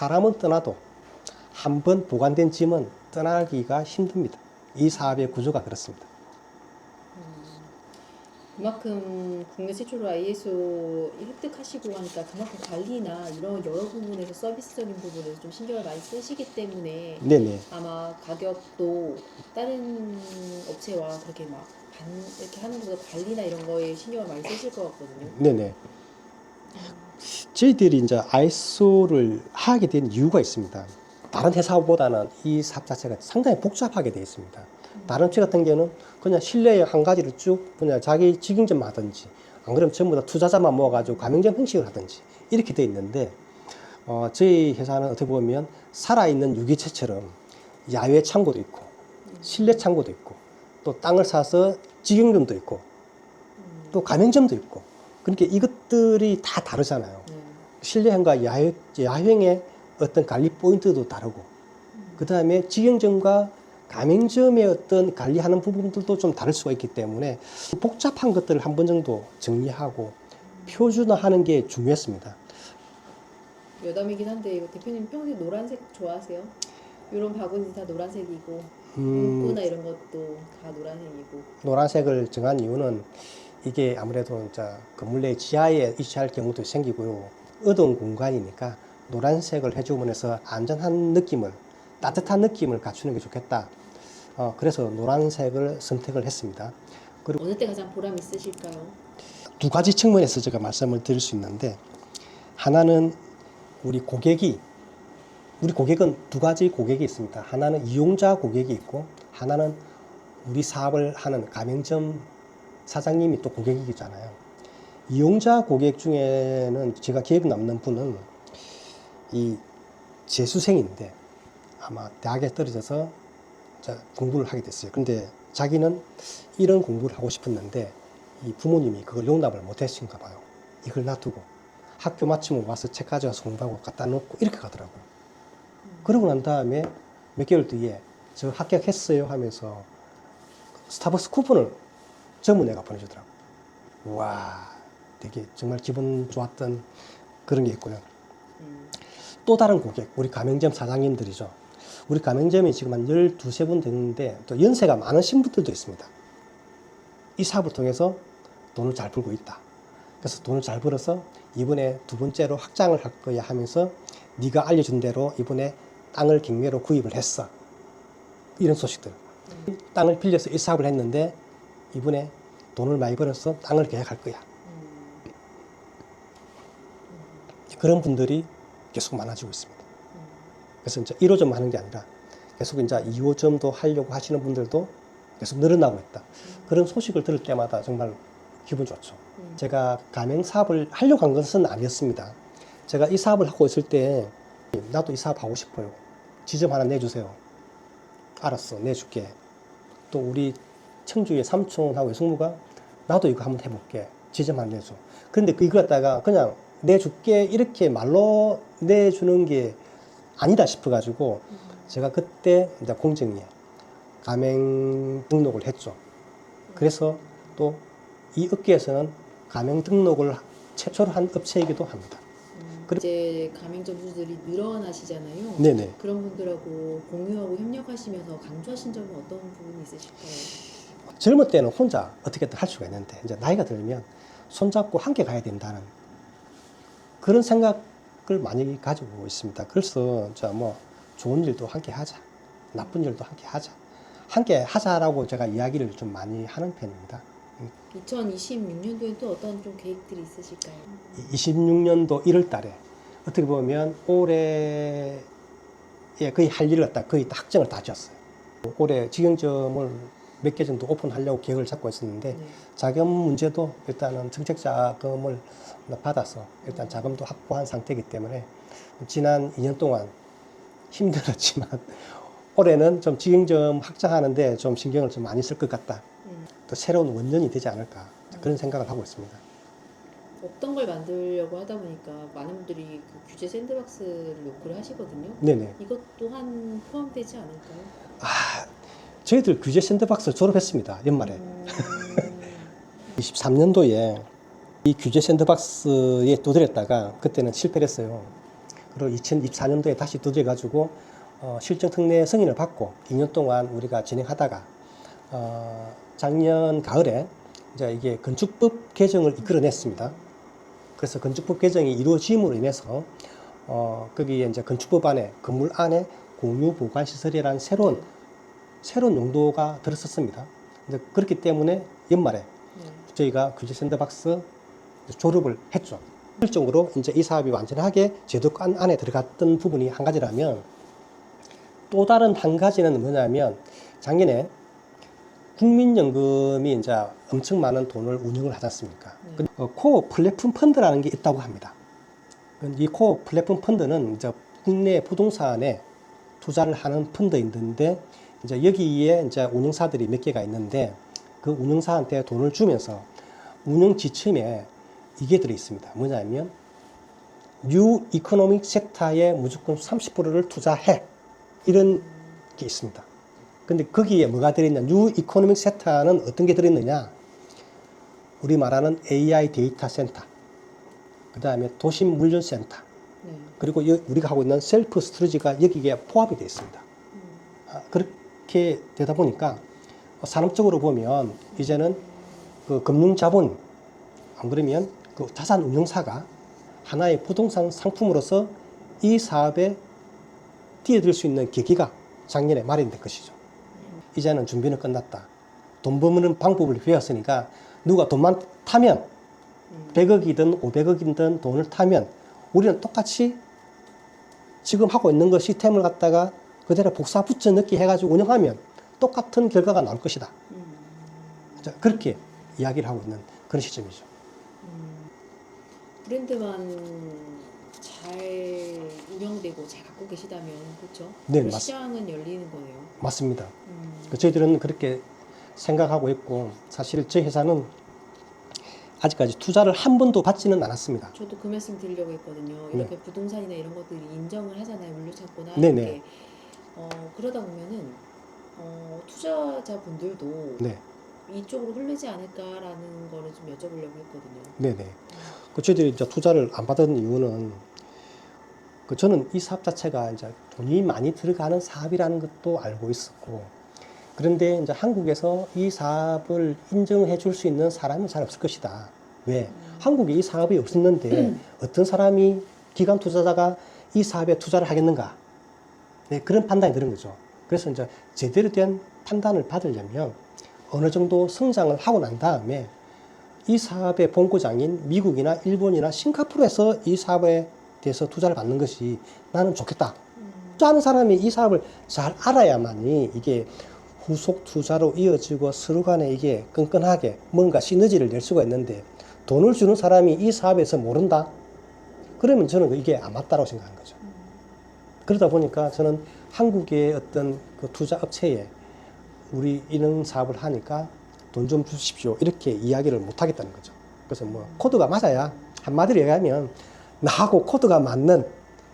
사람은 떠나도 한 번 보관된 짐은 떠나기가 힘듭니다. 이 사업의 구조가 그렇습니다. 그만큼 국내 최초로 ISO 획득하시고 하니까 그만큼 관리나 이런 여러 부분에서 서비스적인 부분에서 좀 신경을 많이 쓰시기 때문에 네네. 아마 가격도 다른 업체와 그렇게 막 반, 이렇게 하는 것보다 관리나 이런 거에 신경을 많이 쓰실 것 같거든요. 네네. 저희들이 이제 ISO를 하게 된 이유가 있습니다. 다른 회사보다는 이 사업 자체가 상당히 복잡하게 되어 있습니다. 다른 업체 같은 경우는 그냥 실내에 한 가지를 쭉 그냥 자기 직영점 하든지 안 그러면 전부 다 투자자만 모아가지고 가맹점 형식을 하든지 이렇게 되어 있는데 어, 저희 회사는 어떻게 보면 살아있는 유기체처럼 야외 창고도 있고 실내 창고도 있고 또 땅을 사서 직영점도 있고 또 가맹점도 있고 그러니까 이것들이 다 다르잖아요. 네. 실내형과 야외, 야행의 어떤 관리 포인트도 다르고 그 다음에 직영점과 가맹점의 어떤 관리하는 부분들도 좀 다를 수가 있기 때문에 복잡한 것들을 한 번 정도 정리하고 표준화하는 게 중요했습니다. 여담이긴 한데 대표님 평소에 노란색 좋아하세요? 이런 바구니 다 노란색이고 음, 문구나 이런 것도 다 노란색이고 노란색을 정한 이유는 이게 아무래도 이제 건물 내 지하에 위치할 경우도 생기고요. 어두운 공간이니까 노란색을 해주면서 안전한 느낌을 따뜻한 느낌을 갖추는 게 좋겠다. 어, 그래서 노란색을 선택을 했습니다. 어느 때 가장 보람 있으실까요? 두 가지 측면에서 제가 말씀을 드릴 수 있는데 하나는 우리 고객이 우리 고객은 두 가지 고객이 있습니다. 하나는 이용자 고객이 있고 하나는 우리 사업을 하는 가맹점 사장님이 또 고객이잖아요. 이용자 고객 중에는 제가 기억에 남는 분은 이 재수생인데 아마 대학에 떨어져서 자, 공부를 하게 됐어요. 근데 자기는 이런 공부를 하고 싶었는데 이 부모님이 그걸 용납을 못 하신가 봐요. 이걸 놔두고 학교 마치면 와서 책 가져와서 공부하고 갖다 놓고 이렇게 가더라고요. 그러고 난 다음에 몇 개월 뒤에 저 합격했어요 하면서 스타벅스 쿠폰을 전부 내가 보내주더라고요. 와, 되게 정말 기분 좋았던 그런 게 있고요. 음. 또 다른 고객, 우리 가맹점 사장님들이죠. 우리 가맹점이 지금 한 12세 분 되는데 또 연세가 많으신 분들도 있습니다. 이 사업을 통해서 돈을 잘 벌고 있다. 그래서 돈을 잘 벌어서 이번에 두 번째로 확장을 할 거야 하면서 네가 알려준 대로 이번에 땅을 경매로 구입을 했어. 이런 소식들. 땅을 빌려서 이 사업을 했는데 이번에 돈을 많이 벌어서 땅을 계약할 거야. 음. 그런 분들이 계속 많아지고 있습니다. 그래서 이제 1호점 하는 게 아니라 계속 이제 2호점도 하려고 하시는 분들도 계속 늘어나고 있다. 그런 소식을 들을 때마다 정말 기분 좋죠. 음. 제가 가맹 사업을 하려고 한 것은 아니었습니다. 제가 이 사업을 하고 있을 때 나도 이 사업 하고 싶어요. 지점 하나 내주세요. 알았어, 내줄게. 또 우리 청주의 삼촌하고 외숙모가 나도 이거 한번 해볼게. 지점 하나 내줘. 근데 그 이거 갖다가 그냥 내줄게 이렇게 말로 내주는 게 아니다 싶어가지고 제가 그때 이제 공정위에 가맹 등록을 했죠. 그래서 또 이 업계에서는 가맹 등록을 최초로 한 업체이기도 합니다. 음. 이제 가맹 점주들이 늘어나시잖아요. 네네. 그런 분들하고 공유하고 협력하시면서 강조하신 점은 어떤 부분이 있으실까요? 젊을 때는 혼자 어떻게든 할 수가 있는데 이제 나이가 들면 손잡고 함께 가야 된다는 그런 생각을 많이 가지고 있습니다. 그래서 자뭐 좋은 일도 함께 하자, 나쁜 일도 함께 하자, 함께 하자라고 제가 이야기를 좀 많이 하는 편입니다. 2026년도에 또 어떤 좀 계획들이 있으실까요? 26년도 1월 달에 어떻게 보면 올해에 거의 할 일을 갖다 거의 다 확정을 다 지었어요. 올해 직영점을 몇 개 정도 오픈하려고 계획을 잡고 있었는데 네. 자금 문제도 일단은 정책 자금을 받아서 일단 자금도 확보한 상태이기 때문에 지난 2년 동안 힘들었지만 올해는 좀 직영점 확장하는데 좀 신경을 좀 많이 쓸 것 같다. 음. 또 새로운 원년이 되지 않을까 그런 생각을 하고 있습니다. 어떤 걸 만들려고 하다 보니까 많은 분들이 그 규제 샌드박스를 요구를 하시거든요. 네네. 이것 또한 포함되지 않을까요? 아, 저희들 규제 샌드박스 졸업했습니다. 연말에. 음, 23년도에 이 규제 샌드박스에 도전했다가 그때는 실패를 했어요. 그리고 2024년도에 다시 도전해가지고 어, 실정 특례 승인을 받고 2년 동안 우리가 진행하다가 어, 작년 가을에 이제 이게 건축법 개정을 이끌어냈습니다. 그래서 건축법 개정이 이루어짐으로 인해서 어, 거기에 이제 건축법 안에 건물 안에 공유 보관 시설이라는 새로운 새로운 용도가 들었었습니다. 이제 그렇기 때문에 연말에 네. 저희가 규제 샌드박스 졸업을 했죠. 실적으로 이제 이 사업이 완전하게 제도권 안에 들어갔던 부분이 한 가지라면 또 다른 한 가지는 뭐냐면 작년에 국민연금이 이제 엄청 많은 돈을 운영을 하지 않습니까? 네. 어, 코어 플랫폼 펀드라는 게 있다고 합니다. 이 코어 플랫폼 펀드는 이제 국내 부동산에 투자를 하는 펀드인데 이제 여기에 이제 운영사들이 몇 개가 있는데 그 운영사한테 돈을 주면서 운영 지침에 이게 들어 있습니다. 뭐냐면 뉴 이코노믹 섹터에 무조건 30%를 투자해 이런 게 있습니다. 근데 거기에 뭐가 들어있냐? 뉴 이코노믹 섹터는 어떤 게 들어있느냐? 우리 말하는 AI 데이터 센터, 그 다음에 도심 물류 센터, 네. 그리고 여- 우리가 하고 있는 셀프 스토리지가 여기에 포함이 되어 있습니다. 아, 그렇게 되다 보니까 산업적으로 보면 이제는 그 금융 자본 안 그러면 그 자산 운용사가 하나의 부동산 상품으로서 이 사업에 뛰어들 수 있는 계기가 작년에 마련된 것이죠. 이제는 준비는 끝났다. 돈 버는 방법을 배웠으니까 누가 돈만 타면 음. 100억이든 500억이든 돈을 타면 우리는 똑같이 지금 하고 있는 거 시스템을 갖다가 그대로 복사 붙여 넣기 해가지고 운영하면 똑같은 결과가 나올 것이다. 음. 자, 그렇게 이야기를 하고 있는 그런 시점이죠. 음. 브랜드만 잘 운영되고 잘 갖고 계시다면 그렇죠? 네, 그 맞- 시장은 열리는 거네요. 맞습니다. 음. 그 저희들은 그렇게 생각하고 있고 사실 저희 회사는 아직까지 투자를 한 번도 받지는 않았습니다. 저도 그 말씀 드리려고 했거든요. 네. 이렇게 부동산이나 이런 것들이 인정을 하잖아요. 물류창고나 네네. 이렇게. 어, 그러다 보면은 어, 투자자분들도 네, 이쪽으로 흐르지 않을까라는 거를 좀 여쭤보려고 했거든요. 네네. 그 저희들이 이제 투자를 안 받은 이유는 그 저는 이 사업 자체가 이제 돈이 많이 들어가는 사업이라는 것도 알고 있었고 그런데 이제 한국에서 이 사업을 인정해 줄 수 있는 사람이 잘 없을 것이다. 왜? 한국에 이 사업이 없었는데 어떤 사람이 기관 투자자가 이 사업에 투자를 하겠는가? 네, 그런 판단이 드는 거죠. 그래서 이제 제대로 된 판단을 받으려면 어느 정도 성장을 하고 난 다음에 이 사업의 본고장인 미국이나 일본이나 싱가포르에서 이 사업에 대해서 투자를 받는 것이 나는 좋겠다. 음. 투자하는 사람이 이 사업을 잘 알아야만이 이게 후속 투자로 이어지고 서로 간에 이게 끈끈하게 뭔가 시너지를 낼 수가 있는데 돈을 주는 사람이 이 사업에서 모른다? 그러면 저는 이게 안 맞다고 생각하는 거죠. 그러다 보니까 저는 한국의 어떤 그 투자 업체에 우리 이런 사업을 하니까 돈 좀 주십시오. 이렇게 이야기를 못 하겠다는 거죠. 그래서 뭐 코드가 맞아야 한마디로 얘기하면 나하고 코드가 맞는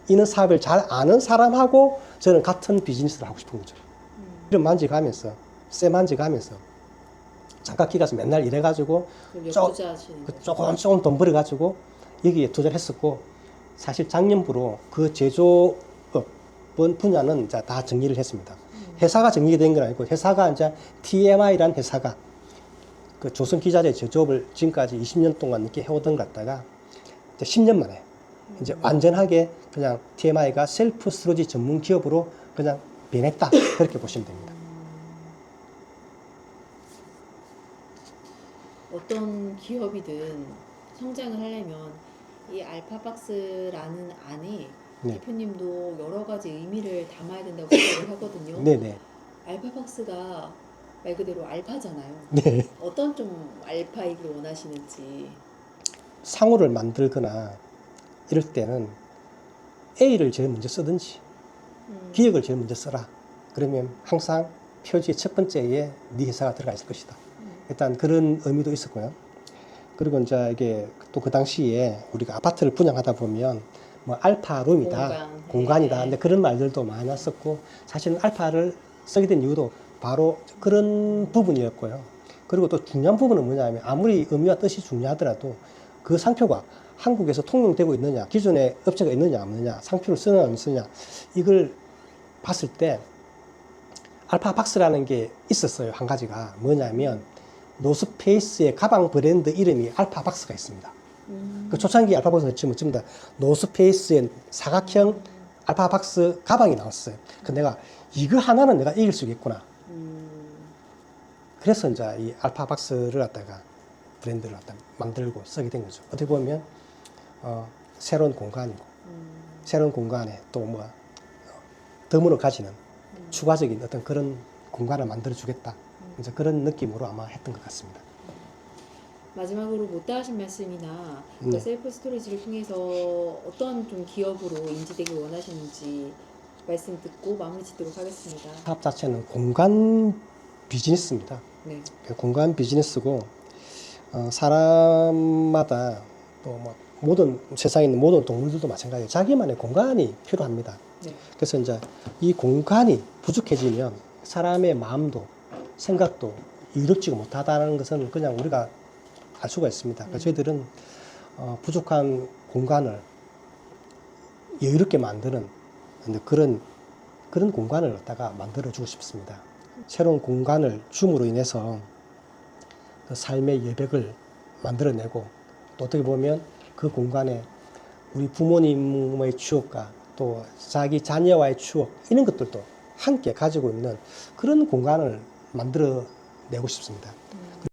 이런 사업을 잘 아는 사람하고 저는 같은 비즈니스를 하고 싶은 거죠. 음. 이런 만지가면서 쇠 만지가면서 장갑기 가서 맨날 일해가지고 역투자하시는 그. 조금 조금 돈 벌어가지고 여기에 투자를 했었고 사실 작년부로 그 제조 업 분야는 이제 다 정리를 했습니다. 음. 회사가 정리가 된건 아니고 회사가 이제 TMI라는 회사가 그 조선 기자재 제조업을 지금까지 20년 동안 이렇게 해오던 것 같다가 이제 10년 만에 이제 음. 완전하게 그냥 TMI가 셀프 스토리지 전문 기업으로 그냥 변했다 그렇게 보시면 됩니다. 어떤 기업이든 성장을 하려면 이 알파박스라는 안에 네. 대표님도 여러 가지 의미를 담아야 된다고 생각을 하거든요. 네네. 알파박스가 말 그대로 알파잖아요. 네. 어떤 좀 알파이길 원하시는지. 상호를 만들거나 이럴 때는 A를 제일 먼저 쓰든지 음. 기억을 제일 먼저 써라. 그러면 항상 표지의 첫 번째에 네 회사가 들어가 있을 것이다. 음. 일단 그런 의미도 있었고요. 그리고 이제 이게 또 그 당시에 우리가 아파트를 분양하다 보면 뭐 알파 룸이다, 공간. 공간이다. 네. 근데 그런 말들도 많이 났었고 사실은 알파를 쓰게 된 이유도 바로 그런 부분이었고요. 그리고 또 중요한 부분은 뭐냐면 아무리 의미와 뜻이 중요하더라도 그 상표가 한국에서 통용되고 있느냐, 기존에 업체가 있느냐 없느냐, 상표를 쓰느냐 안 쓰느냐 이걸 봤을 때 알파 박스라는 게 있었어요. 한 가지가 뭐냐면 노스페이스의 가방 브랜드 이름이 알파 박스가 있습니다. 음. 그 초창기 알파 박스를 치면 전부 다 노스페이스의 사각형 알파 박스 가방이 나왔어요. 그 내가 이거 하나는 내가 이길 수 있겠구나. 음. 그래서 이제 이 알파 박스를 갖다가 브랜드를 갖다 만들고 쓰게 된 거죠. 어떻게 보면 어, 새로운 공간이고 음. 새로운 공간에 또뭐 덤으로 가지는 음. 추가적인 어떤 그런 공간을 만들어 주겠다. 이제 그런 느낌으로 아마 했던 것 같습니다. 마지막으로 못다 하신 말씀이나 그 네. 셀프 스토리지를 통해서 어떤 좀 기업으로 인지되길 원하시는지 말씀 듣고 마무리 짓도록 하겠습니다. 사업 자체는 공간 비즈니스입니다. 네. 그 공간 비즈니스고 어, 사람마다 또뭐 모든 세상에 있는 모든 동물들도 마찬가지예요. 자기만의 공간이 필요합니다. 네. 그래서 이제 이 공간이 부족해지면 사람의 마음도 생각도 이롭지 못하다는 것은 그냥 우리가 알 수가 있습니다. 음. 저희들은 어, 부족한 공간을 여유롭게 만드는 그런 그런 공간을 갖다가 만들어 주고 싶습니다. 새로운 공간을 줌으로 인해서 그 삶의 여백을 만들어내고 또 어떻게 보면 그 공간에 우리 부모님의 추억과 또 자기 자녀와의 추억 이런 것들도 함께 가지고 있는 그런 공간을 만들어 내고 싶습니다. 음.